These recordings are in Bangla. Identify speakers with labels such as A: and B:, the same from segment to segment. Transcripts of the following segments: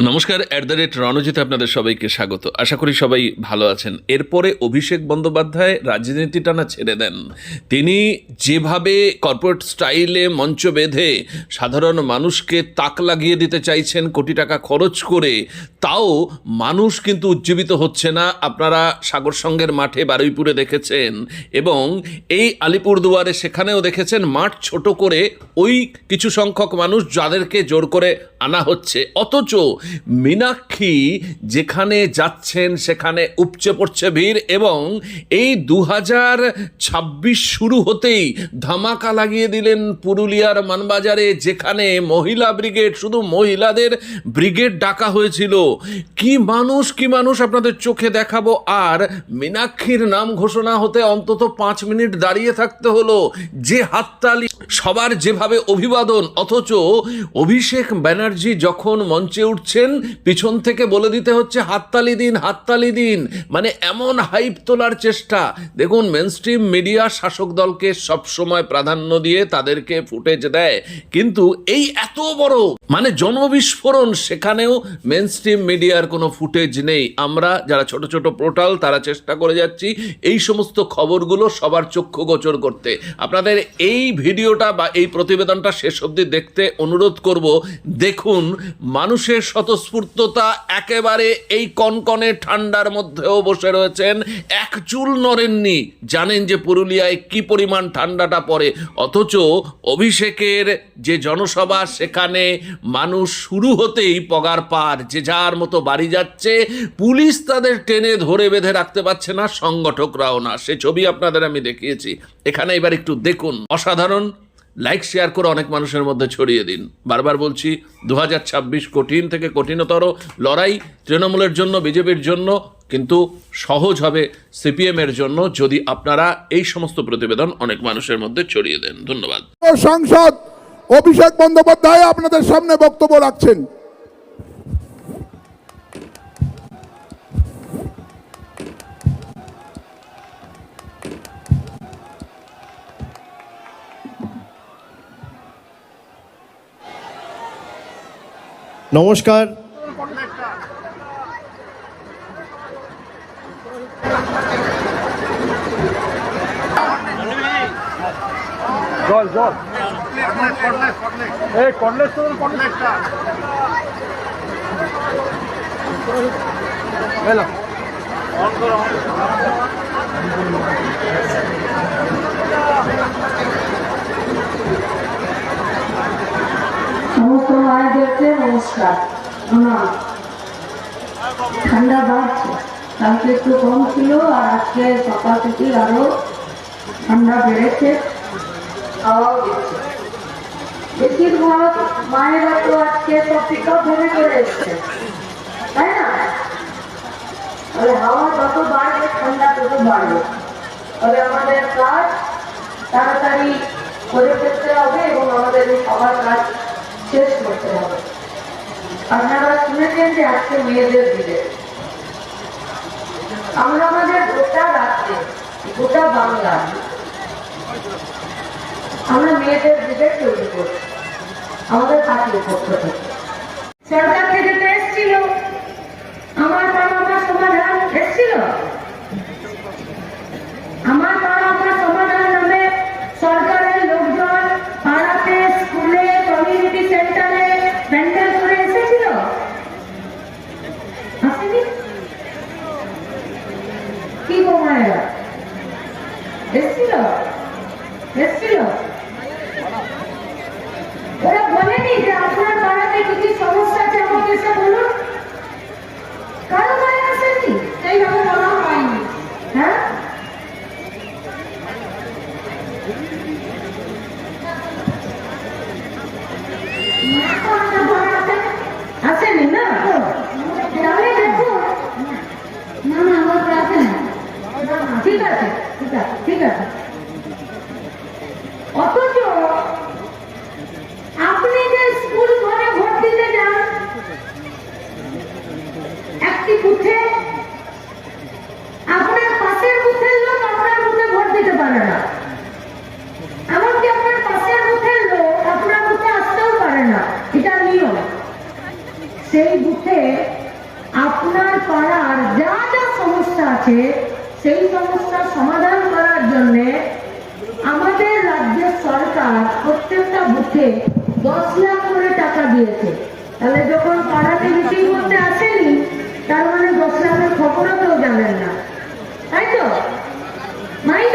A: নমস্কার অ্যাট দ্য রেট রণজিতে আপনাদের সবাইকে স্বাগত। আশা করি সবাই ভালো আছেন। এরপরে অভিষেক বন্দ্যোপাধ্যায় রাজনীতি টানা ছেড়ে দেন। তিনি যেভাবে কর্পোরেট স্টাইলে মঞ্চ বেঁধে সাধারণ মানুষকে তাক লাগিয়ে দিতে চাইছেন কোটি টাকা খরচ করে, তাও মানুষ কিন্তু উজ্জীবিত হচ্ছে না। আপনারা সাগর সঙ্গের মাঠে বারুইপুরে দেখেছেন এবং এই আলিপুরদুয়ারে সেখানেও দেখেছেন মাঠ ছোট করে ওই কিছু সংখ্যক মানুষ যাদেরকে জোর করে আনা হচ্ছে। অথচ মীনাক্ষী যেখানে যাচ্ছেন, সেখানে উপচে পড়ছে ভিড় এবং এই দু হাজার ছাব্বিশ শুরু হতেই ধামাকা লাগিয়ে দিলেন পুরুলিয়ার মানবাজারে, যেখানে মহিলা ব্রিগেড, শুধু মহিলাদের ব্রিগেড ডাকা হয়েছিল। কি মানুষ কি মানুষ আপনাদের চোখে দেখাবো? আর মীনাক্ষীর নাম ঘোষণা হতে অন্তত পাঁচ মিনিট দাঁড়িয়ে থাকতে হলো। যে হাততালি, সবার যেভাবে অভিবাদন, অথচ অভিষেক ব্যানার্জি যখন মঞ্চে উঠছেন পিছন থেকে বলে দিতে হচ্ছে, হাততালি দিন হাততালি দিন। মানে এমন হাইপ তোলার চেষ্টা। দেখুন মেন মেনস্ট্রিম মিডিয়া শাসক দলকে সবসময় প্রাধান্য দিয়ে তাদেরকে ফুটেজ দেয়। কিন্তু এই এত বড় মানে জনবিস্ফোরণ সেখানেও মেন মেনস্ট্রিম মিডিয়ার কোনো ফুটেজ নেই। আমরা যারা ছোট ছোট পোর্টাল তারা চেষ্টা করে যাচ্ছি এই সমস্ত খবরগুলো সবার চক্ষু গোচর করতে। আপনাদের এই ভিডিওটা বা এই প্রতিবেদনটা শেষ অবধি দেখতে অনুরোধ করব। দেখুন, মানুষের স্বতঃস্ফূর্ততা একেবারে এই কনকনে ঠান্ডার মধ্যেও বসে রয়েছেন। এক চুল নড়েননি। জানেন যে পুরুলিয়ায় কি পরিমাণ ঠান্ডাটা পড়ে। অথচ অভিষেকের যে জনসভা, সেখানে মানুষ শুরু হতেই পগার পার। যে যার মতো বাড়ি যাচ্ছে, পুলিশ তাদের টেনে ধরে বেঁধে রাখতে পারছে না, সংগঠকরাও না। সে ছবি আপনাদের আমি দেখিয়েছি। এখানে এবার একটু দেখুন। অসাধারণ লাইক শেয়ার করে অনেক মানুষের মধ্যে ছড়িয়ে দিন। বারবার বলছি দু হাজার ছাব্বিশ কঠিন থেকে কঠিনতর লড়াই তৃণমূলের জন্য, বিজেপির জন্য, কিন্তু সহজ হবে সিপিএমের জন্য যদি আপনারা এই সমস্ত প্রতিবেদন অনেক মানুষের মধ্যে ছড়িয়ে দেন। ধন্যবাদ।
B: সংসদ, অভিষেক বন্দ্যোপাধ্যায় আপনাদের সামনে বক্তব্য রাখছেন।
C: নমস্কার
D: জল জল এই কর্নেস তো কর্নেসটা এলাম
E: সমস্ত মায়েদেরকে নমস্কার। প্রণাম ঠান্ডা বাড়ছে। কালকে একটু কম ছিল, আর আজকে সকাল থেকে আরও ঠান্ডা বেড়েছে। বেশিরভাগ মায়েরা তো আজকে সব আপ ভেবে চলে এসছে। তাই না? তাহলে হাওয়া যত বাড়বে, ঠান্ডা তত বাড়বে। তবে আমাদের কাজ তাড়াতাড়ি করে ফেলতে হবে এবং আমাদের সবার কাজ শেষ করতে হবে। আপনারা শুনেছেন যে আজকে মেয়েদের দিলে আমরা আমাদের গোটা রাজ্যে, গোটা বাংলা, আমরা মেয়েদের দিকে তৈরি করছি। আমাদের পার্টির পক্ষ থেকে। সেই বুথে আপনার পাড়ার যা যা সমস্যা আছে, সেই সমস্যা সমাধান করার জন্যে আমাদের রাজ্যের সরকার প্রত্যেকটা বুথে দশ লাখ করে টাকা দিয়েছে। তাহলে যখন পাড়াতে মিটিং করতে আসেনি, তার মানে দশ লাখের খবরও কেউ জানেন না। তাই তো? মাইন্ড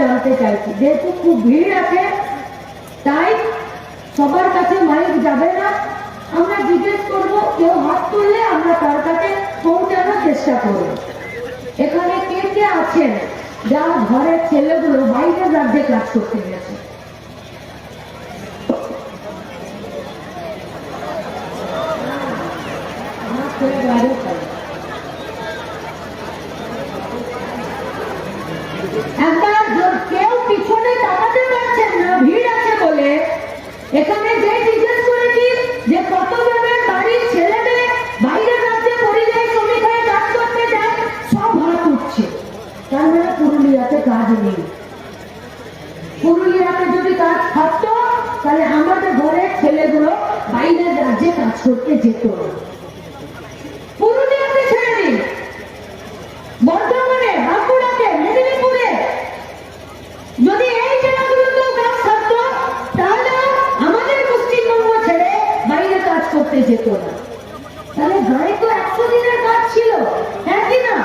E: জানতে চাইছি। যেহেতু খুব ভিড় আছে, তাই সবার কাছে মাইক যাবে না। আমরা জিজ্ঞেস করব, কেউ হাত তুললে আমরা তার কাছে পৌঁছানোর চেষ্টা করব। এখানে কে কে আছেন? যা ঘরের ছেলেগুলো, বাইরে রাজ্যে কাজ করতে গেছে। তার পুরুলিয়াতে কাজ নেই? পুরুলিয়াতে যদি কাজ থাকতো, তাহলে আমাদের ঘরে ছেলেগুলো বাইরের রাজ্যে কাজ করতে যেত। ছেড়ে বাইরে কাজ করতে যেত না। তাহলে ঘরে তো একশো দিনের কাজ ছিল হ্যাঁ কিনা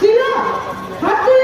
E: ছিল। ಹತ್ತು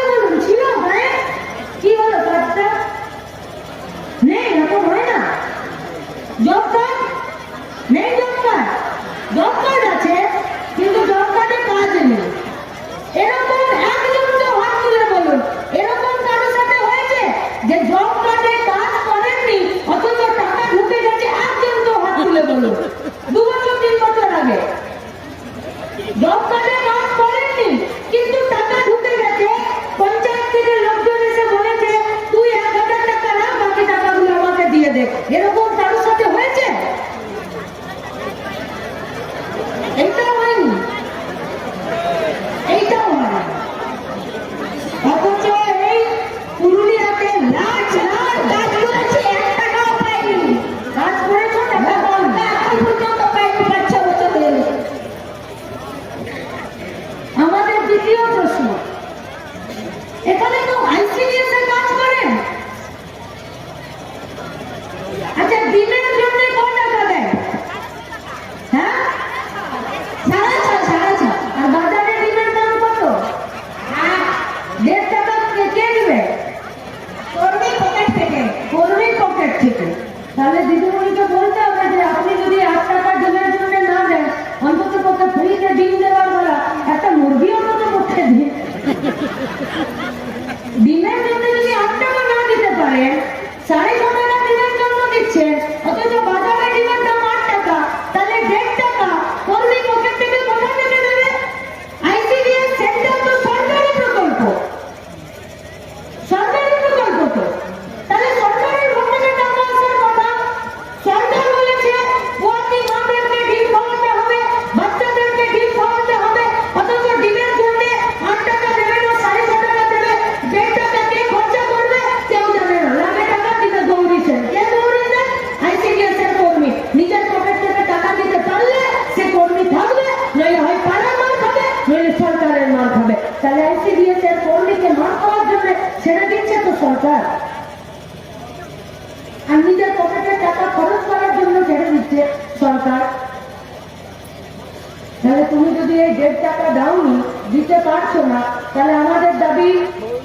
E: দেড় টাকা
F: দাওনি, দিতে পারছ না। তাহলে আমাদের দাবি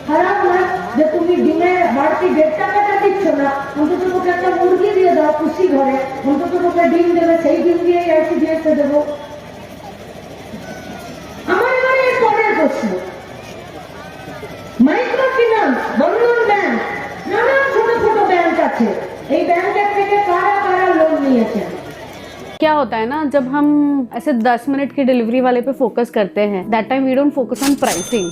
F: খারাপ নয় যে তুমি ডিমে বাড়তি দেড় টাকাটা দিচ্ছ না। অন্তত তোকে একটা মুরগি দিয়ে দাও খুশি ঘরে। অন্তত তোকে ডিম দেবে, সেই ডিম দিয়েই আর কি দিয়েছে দেবো।
E: क्या होता है ना, जब हम ऐसे 10 मिनट की डिलीवरी वाले पे फोकस करते हैं that time we don't focus on pricing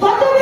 F: Bota